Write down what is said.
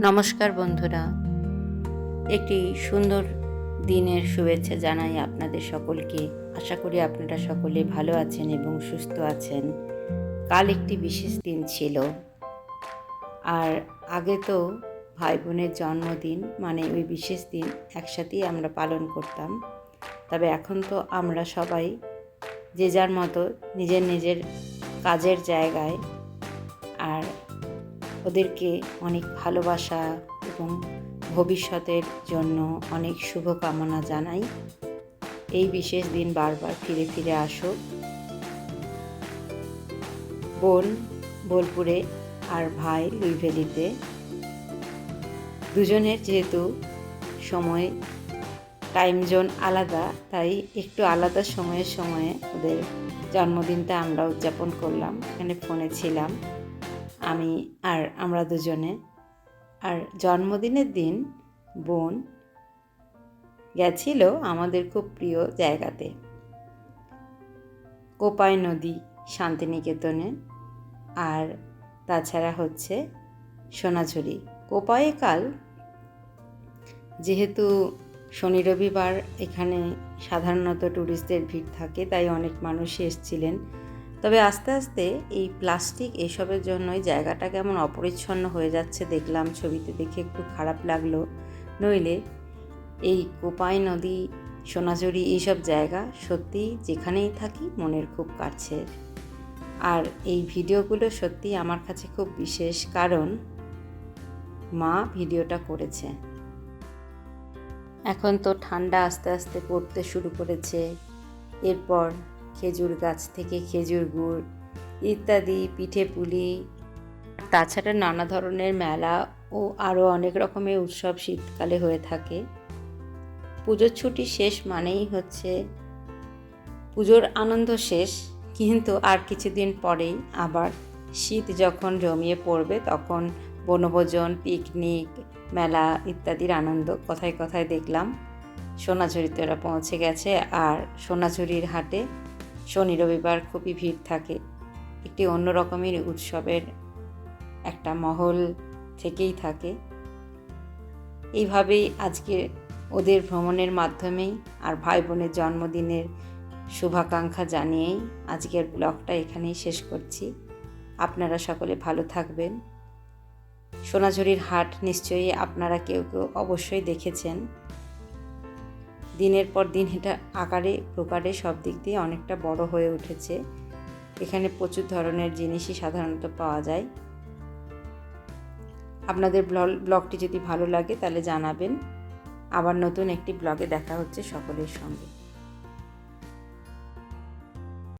নমস্কার বন্ধুরা। একটি সুন্দর দিনের শুভেচ্ছা জানাই আপনাদের সকলকে। আশা করি আপনারা সকলে ভালো আছেন এবং সুস্থ আছেন। কাল একটি বিশেষ দিন ছিল। আর আগে তো ভাই বোনের জন্মদিন মানে ওই বিশেষ দিন একসাথেই আমরা পালন করতাম। তবে এখন তো আমরা সবাই যে যার মতো নিজের নিজের কাজের জায়গায় ওদেরকে অনেক ভালোবাসা এবং ভবিষ্যতের জন্য অনেক শুভকামনা জানাই। এই বিশেষ দিন বারবার ফিরে ফিরে আসো বোন, বোলপুরে আর ভাই লুইভেলিতে। দুজনের যেহেতু সময় টাইম জোন আলাদা, তাই একটু আলাদা সময়ে সময়ে ওদের জন্মদিনটা আমরা উদযাপন করলাম। এখানে ফোনে ছিলাম। আমি আর আমরা দুজনে। আর জন্মদিনের দিন বোন গেছিল আমাদের খুব প্রিয় জায়গাতে। কোপাই নদী শান্তিনিকেতনে। আর তাছাড়া হচ্ছে সোনাঝুরি। কোপায়ে কাল যেহেতু শনি রবিবার এখানে সাধারণত ট্যুরিস্টদের ভিড় থাকে, তাই অনেক মানুষই এসছিলেন। তবে আস্তে আস্তে এই প্লাস্টিক এসবের জন্যই জায়গাটা কেমন অপরিচ্ছন্ন হয়ে যাচ্ছে দেখলাম ছবিতে দেখে একটু খারাপ লাগল। নইলে এই কোপাই নদী, সোনাঝুরি এইসব জায়গা সত্যি যেখানেই থাকি মনের খুব কাছের। আর এই ভিডিওগুলো সত্যি আমার কাছে খুব বিশেষ কারণ মা ভিডিওটা করেছে। এখন তো ঠান্ডা আস্তে আস্তে পড়তে শুরু করেছে। এরপর খেজুর গাছ থেকে খেজুর গুড় ইত্যাদি, পিঠে পুলি। তাছাড়া নানা ধরনের মেলা ও আরও অনেক রকমের উৎসব শীতকালে হয়ে থাকে। পুজোর ছুটি শেষ মানেই হচ্ছে পুজোর আনন্দ শেষ, কিন্তু আর কিছুদিন পরেই আবার শীত যখন জমিয়ে পড়বে তখন বনভোজন, পিকনিক, মেলা ইত্যাদির আনন্দ কথায় কথায় দেখলাম। সোনাঝুরিতে ওরা পৌঁছে গেছে আর সোনাঝুরির হাটে শনি রবিবার খুবই ভিড় থাকে। একটি অন্য রকমের উৎসবের একটা মহল থেকেই থাকে। এইভাবেই আজকে ওদের ভ্রমণের মাধ্যমেই আর ভাই বোনের জন্মদিনের শুভাকাঙ্ক্ষা জানিয়েই আজকের ব্লগটা এখানেই শেষ করছি। আপনারা সকলে ভালো থাকবেন। সোনাঝুরির হাট নিশ্চয়ই আপনারা কেউ কেউ অবশ্যই দেখেছেন। দিনের পর দিন এটা আকারে, প্রকারে সব দিক দিয়ে অনেকটা বড় হয়ে উঠেছে। এখানে প্রচুর ধরনের জিনিসই সাধারণত পাওয়া যায়। আপনাদের ব্লগটি যদি ভালো লাগে তাহলে জানাবেন। আবার নতুন একটি ব্লগে দেখা হচ্ছে সকলের সঙ্গে।